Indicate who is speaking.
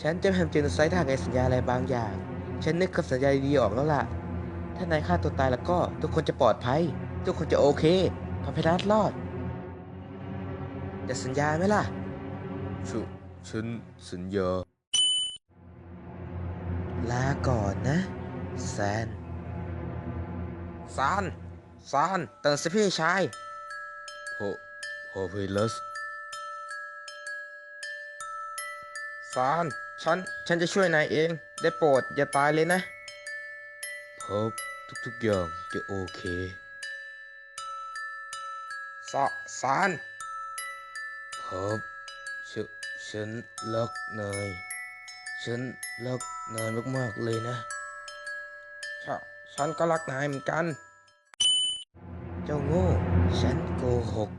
Speaker 1: ฉันจะทำเจนไซต์ถ้าหากนายสัญญาอะไรบางอย่าง ฉันนึกคำสัญญาดีๆออกแล้วล่ะ ถ้านายฆ่าตัวตายแล้วก็ทุกคนจะปลอดภัย ทุกคนจะโอเคพาเพนัสรอด จะสัญญาไหมล่ะ ฉันฉันสัญญา ลาก่อนนะแซนซานซานตื่นสิพี่ชายโฮโฮเพลัส ซานฉัน ฉันจะช่วยนายเอง ได้โปรดอย่าตายเลยนะพบทุกๆอย่างจะโอเคซาซานพบฉันฉันรักนาย ฉันรักนายมากๆเลยนะฉะฉันก็รักนายเหมือนกัน เจ้าโง่ ฉันโกหก